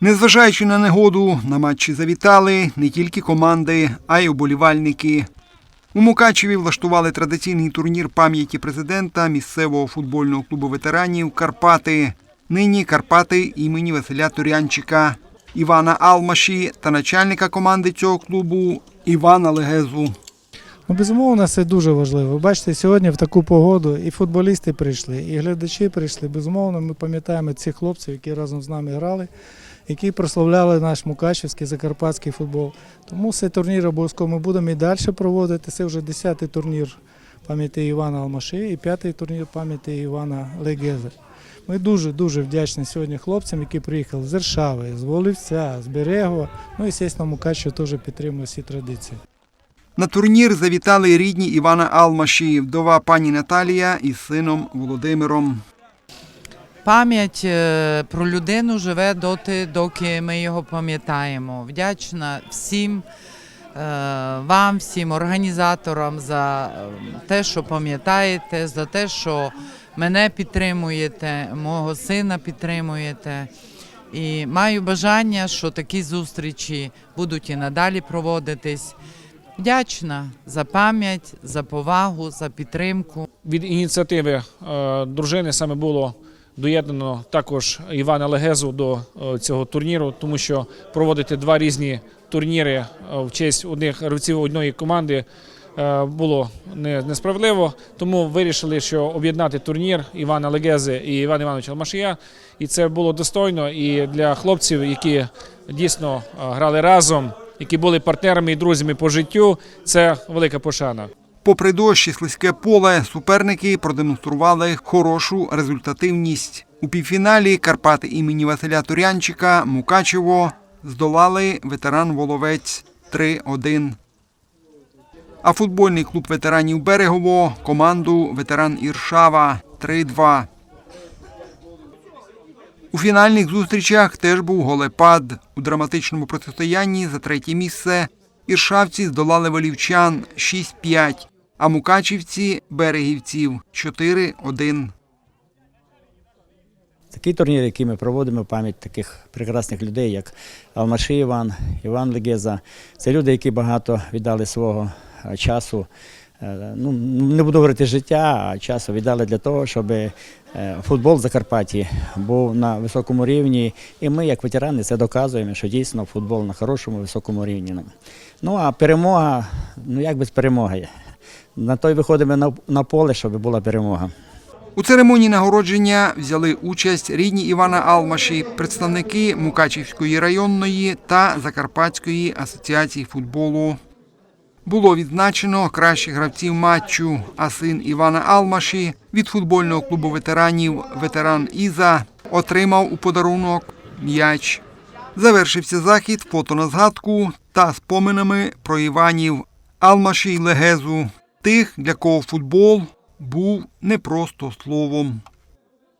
Незважаючи на негоду, на матчі завітали не тільки команди, а й уболівальники. У Мукачеві влаштували традиційний турнір пам'яті президента місцевого футбольного клубу ветеранів Карпати. Нині Карпати імені Василя Турянчика, Івана Алмаші та начальника команди цього клубу Івана Легезу. Ну, безумовно, це дуже важливо. Бачите, сьогодні в таку погоду і футболісти прийшли, і глядачі прийшли. Безумовно, ми пам'ятаємо цих хлопців, які разом з нами грали, які прославляли наш мукачівський закарпатський футбол. Тому цей турнір обов'язково ми будемо і далі проводити. Це вже 10-й турнір пам'яті Івана Алмаши і п'ятий турнір пам'яті Івана Легези. Ми дуже дуже вдячні сьогодні хлопцям, які приїхали з Ершави, з Волівця, з Берегова. Ну і звісно, Мукачево теж підтримує всі традиції. На турнір завітали рідні Івана Алмаші, вдова пані Наталія із сином Володимиром. Пам'ять е, про людину живе доти, доки ми його пам'ятаємо. Вдячна всім е, вам, всім організаторам за е, те, що пам'ятаєте, за те, що мене підтримуєте, мого сина підтримуєте. І маю бажання, що такі зустрічі будуть і надалі проводитись. Вдячна за пам'ять, за повагу, за підтримку. від ініціативи дружини саме було доєднано також Івана Легезу до е, цього турніру, тому що проводити два різні турніри е, в честь одних гравців одної команди е, було не- несправедливо. Тому вирішили, що об'єднати турнір Івана Легези і Івана Івановича Алмашія. І це було достойно і для хлопців, які дійсно грали разом, які були партнерами і друзями по життю. Це велика пошана. Попри дощ і слизьке поле, суперники продемонстрували хорошу результативність. У півфіналі Карпати імені Василя Турянчика Мукачево здолали ветеран Воловець 3-1. А футбольний клуб ветеранів Берегово команду ветеран Іршава 3-2. У фінальних зустрічах теж був голепад. У драматичному протистоянні за третє місце іршавці здолали волівчан 6-5, а мукачівці берегівців 4-1. Такий турнір, який ми проводимо пам'ять таких прекрасних людей, як Алмаши Іван, Іван Легеза. Це люди, які багато віддали свого е, часу. е, Ну, не буду говорити життя, а часу віддали для того, щоб е, футбол в Закарпатті був на високому рівні. І ми, як ветерани, це доказуємо, що дійсно футбол на хорошому високому рівні. Ну а перемога, ну як без перемоги. На той виходимо на, поле, щоб була перемога. У церемонії нагородження взяли участь рідні Івана Алмаші, представники Мукачівської районної та Закарпатської асоціації футболу. Було відзначено кращих гравців матчу, а син Івана Алмаші від футбольного клубу ветеранів ветеран Іза отримав у подарунок м'яч. Завершився захід фото на згадку та споминами про Іванів Алмаші Легезу, тих, для кого футбол був не просто словом.